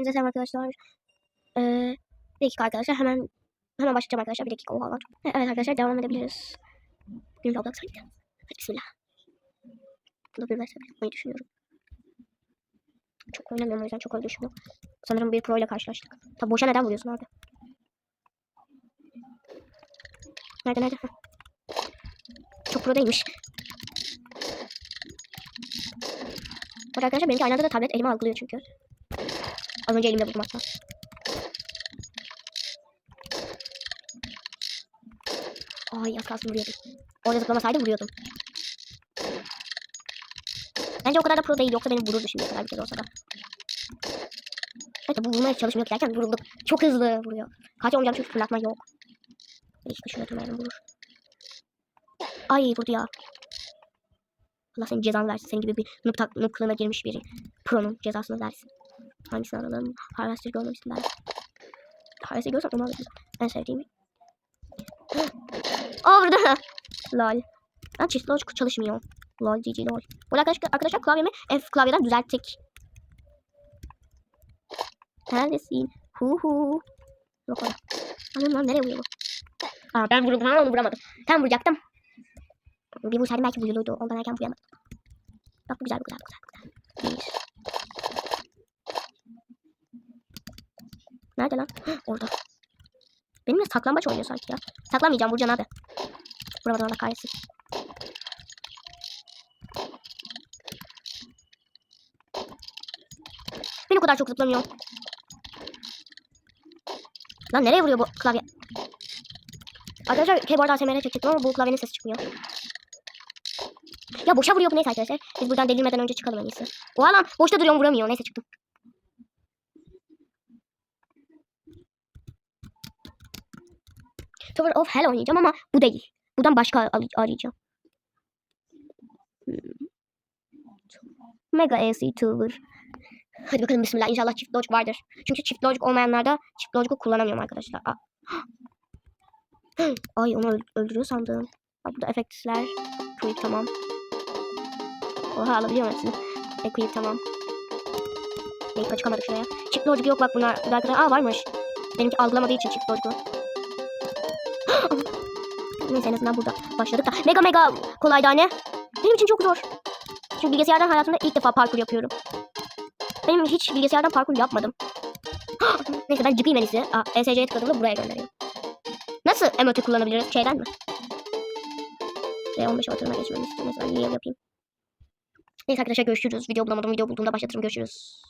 Hepinize selam arkadaşlar. Ee, bir dakika arkadaşlar hemen hemen başlayacağım arkadaşlar. Bir dakika oha var. Evet arkadaşlar devam edebiliriz. Gün Roblox haydi. Hadi bismillah. Bunu bir mesela yapmayı düşünüyorum. Çok oynamıyorum o yüzden çok öyle düşünüyorum. Sanırım bir pro ile karşılaştık. Tabi boşa neden vuruyorsun abi? Nerede nerede? Çok pro değilmiş. Bak arkadaşlar benimki aynı anda da tablet elime algılıyor çünkü. Az önce elimde buldum hatta. Ay az kalsın vuruyordum. Orada zıplamasaydı vuruyordum. Bence o kadar da pro değil. Yoksa benim vururdu şimdiye kadar bir kez olsa da. Evet bu vurmaya çalışmıyor ki derken vurulduk. Çok hızlı vuruyor. Kaç olacağım çünkü fırlatma yok. Dakika şuraya durmayalım vurur. Ay vurdu ya. Allah senin cezanı versin. Senin gibi bir tak, noob kılığına girmiş biri. Pro'nun cezasını versin. Hangisini alalım? Harvester görmemiştim ben. Harvester görsem onu alırım. En sevdiğim. Aa vurdu. Lol. Ben çift logic çalışmıyor. Lol GG lol. Bu arada arkadaşlar, arkadaşlar klavyemi F klavyeden düzelttik. Neredesin? Hu hu. Yok orada. Anam lan nereye vuruyor bu? Aa ben vurdum ama onu vuramadım. Tam vuracaktım. Bir vursaydım belki vurulurdu. Ondan erken vuramadım. Bak bu güzel bu güzel bu güzel. Bu güzel. Bir. Nerede lan? Orada. Benimle saklambaç oynuyor sanki ya. Saklamayacağım vuracağım abi. Vuramadım Allah kahretsin. Beni o kadar çok zıplamıyor. Lan nereye vuruyor bu klavye? Arkadaşlar keyboard ASMR'e çekecektim ama bu klavyenin sesi çıkmıyor. Ya boşa vuruyor bu neyse arkadaşlar. Biz buradan delirmeden önce çıkalım en iyisi. Oha lan boşta duruyorum vuramıyor. Neyse çıktım. Tower of Hell oynayacağım ama bu değil. Buradan başka ar- arayacağım. Hmm. Mega AC Tower. Hadi bakalım bismillah. İnşallah çift logic vardır. Çünkü çift logic olmayanlarda çift logic'u kullanamıyorum arkadaşlar. Ay onu öl- öldürüyor sandım. Bak burada efektler. Quick tamam. Oha alabiliyorum hepsini. Equip tamam. Neyse çıkamadık şuraya. Çift logic yok bak bunlar. Arkadaşlar. Aa varmış. Benimki algılamadığı için çift logic'u. Neyse en azından burada başladık da. Mega mega kolay tane. Benim için çok zor. Çünkü bilgisayardan hayatımda ilk defa parkur yapıyorum. Benim hiç bilgisayardan parkur yapmadım. Neyse ben çıkayım en iyisi. ESC'ye tıkladığımda buraya göndereyim. Nasıl emote kullanabiliriz? Şeyden mi? V15 avatarına geçmemi istiyorum. Mesela yayın yapayım. Neyse arkadaşlar görüşürüz. Video bulamadım. Video bulduğumda başlatırım. Görüşürüz.